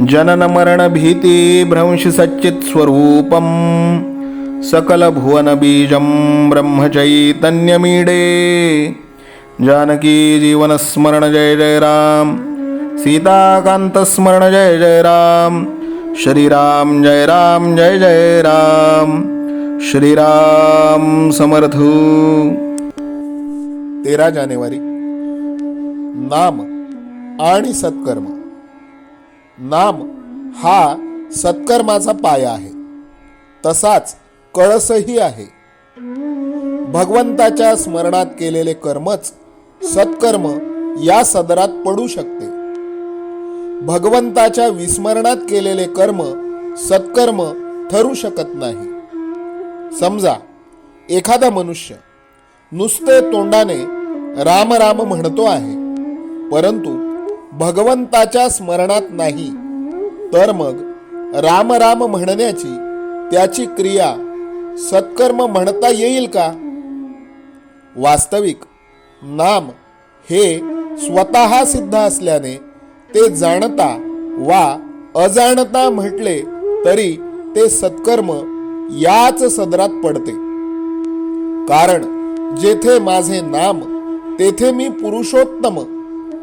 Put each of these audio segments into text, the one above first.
जननमरणभीतिभ्रंशसच्चित्स्वरूपं सकलभुवनबीजं ब्रह्मचैतन्यमीडे। जानकी जीवनस्मरण जय जय राम सीताकान्तस्मरण जय जय राम श्रीराम जय राम जय जय राम श्रीराम समर्थ। तेरा जानेवारी। नाम आणि सत्कर्म। नाम हा सत्कर्माचा पाया आहे. तसाच कळसही आहे. भगवंताच्या स्मरणात केलेले कर्मच सत्कर्म या सदरात पडू शकते. भगवंताच्या विस्मरणात केलेले कर्म सत्कर्म ठरू शकत नाही. समजा एखादा मनुष्य नुसते तोंडाने राम राम म्हणतो आहे परंतु भगवंताच्या स्मरणात नाही. तर मग राम राम म्हणण्याची त्याची क्रिया सत्कर्म म्हणता येईल का? वास्तविक नाम हे स्वतः सिद्ध असल्याने ते जाणता वा अजाणता म्हटले तरी ते सत्कर्म याच सदरात पडते. कारण जेथे माझे नाम तेथे मी पुरुषोत्तम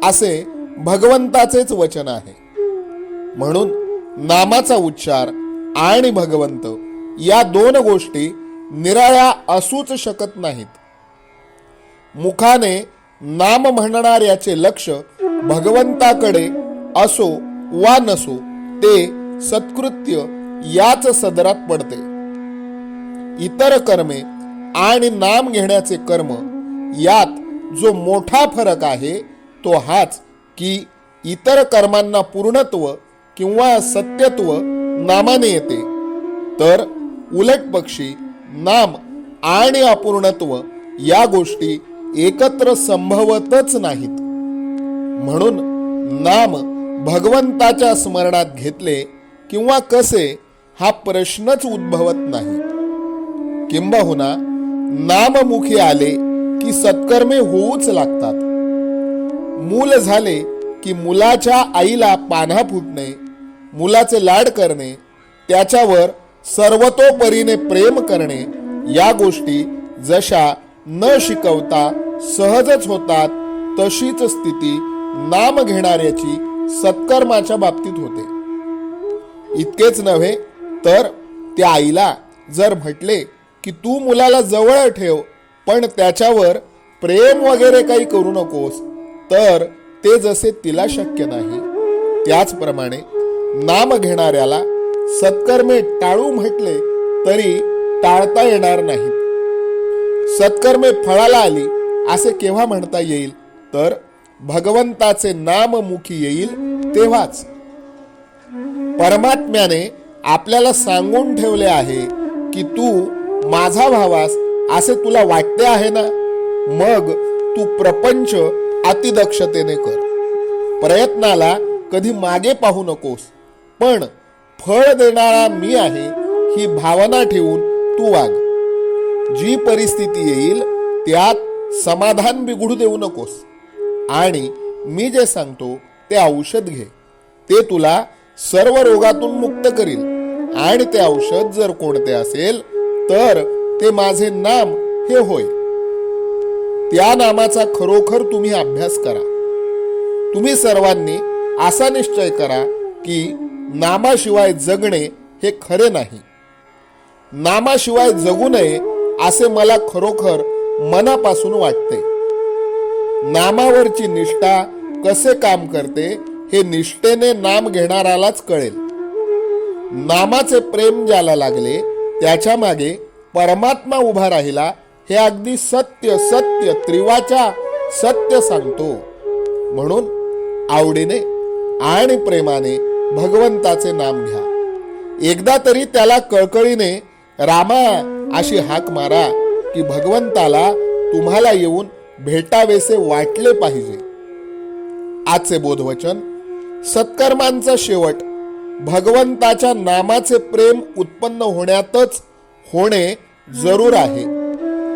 असे भगवंताचेच वचन आहे. म्हणून नामाचा उच्चार आणि भगवंत या दोन गोष्टी निराळ्या असूच शकत नाहीत. मुखाने नाम म्हणणाऱ्याचे लक्ष भगवंताकडे असो वा नसो ते सत्कृत्य याच सदरात पडते. इतर कर्मे आणि नाम घेण्याचे कर्म यात जो मोठा फरक आहे तो हाच की इतर कर्मांना पूर्णत्व किंवा सत्यत्व नामाने येते. तर उलट पक्षी नाम आणि अपूर्णत्व या गोष्टी एकत्र संभवतच नाहीत. म्हणून नाम भगवंताच्या स्मरणात घेतले किंवा कसे हा प्रश्नच उद्भवत नाही. किंबहुना नाममुखी आले की सत्कर्मे होऊच लागतात. मूल झाले की मुलाच्या आईला पान्हा फुटणे मुलाचे लाड करणे त्याच्यावर सर्वतोपरीने प्रेम करणे या गोष्टी जशा न शिकवता सहजच होतात तशीच स्थिती नाम घेणाऱ्याची सत्कर्माच्या बाबतीत होते. इतकेच नव्हे तर त्या आईला जर म्हटले की तू मुलाला जवळ ठेव पण त्याच्यावर प्रेम वगैरे काही करू नकोस तर ते जसे तिला शक्य नाही त्याचप्रमाणे नाम घेणाऱ्याला सत्कर्मे टाळू म्हटले तरी टाळता येणार नाहीत. सत्कर्मे फळाला आली असे केव्हा म्हणता येईल? तर भगवंताचे नाम मुखी येईल तेव्हाच. परमात्म्याने आपल्याला सांगून ठेवले आहे की तू माझा भावास असे तुला वाटते आहे ना? मग तू प्रपंच अतिदक्षतेने कर. प्रयत्नाला कधी मागे पाहू नकोस पण फळ देणारा मी आहे ही भावना ठेवून तू वाग. जी परिस्थिती येईल त्यात समाधान बिघडू देऊ नकोस. आणि मी जे सांगतो ते औषध घे. ते तुला सर्व रोगातून मुक्त करील. आणि ते औषध जर कोणते असेल तर ते माझे नाम हे होय. त्या नामाचा खरोखर तुम्ही अभ्यास करा. तुम्ही सर्वांनी असा निश्चय करा की नामाशिवाय जगणे हे खरे नाही. नामाशिवाय जगू नये असे मला खरोखर मनापासून वाटते. नामावरची निष्ठा कसे काम करते हे निष्ठेने नाम घेणारालाच कळेल. नामाचे प्रेम ज्याला लागले त्याच्यामागे परमात्मा उभा राहिला हे अगदी सत्य सत्य त्रिवाचा सत्य सांगतो. म्हणून आवडीने आणि प्रेमाने भगवंताचे नाम घ्या. एकदा तरी त्याला कळकळीने रामा अशी हाक मारा की भगवंताला तुम्हाला येऊन भेटावेसे वाटले पाहिजे. आजचे बोधवचन सत्कर्मांचा शेवट भगवंताच्या नामाचे प्रेम उत्पन्न होण्यातच होणे जरूर आहे.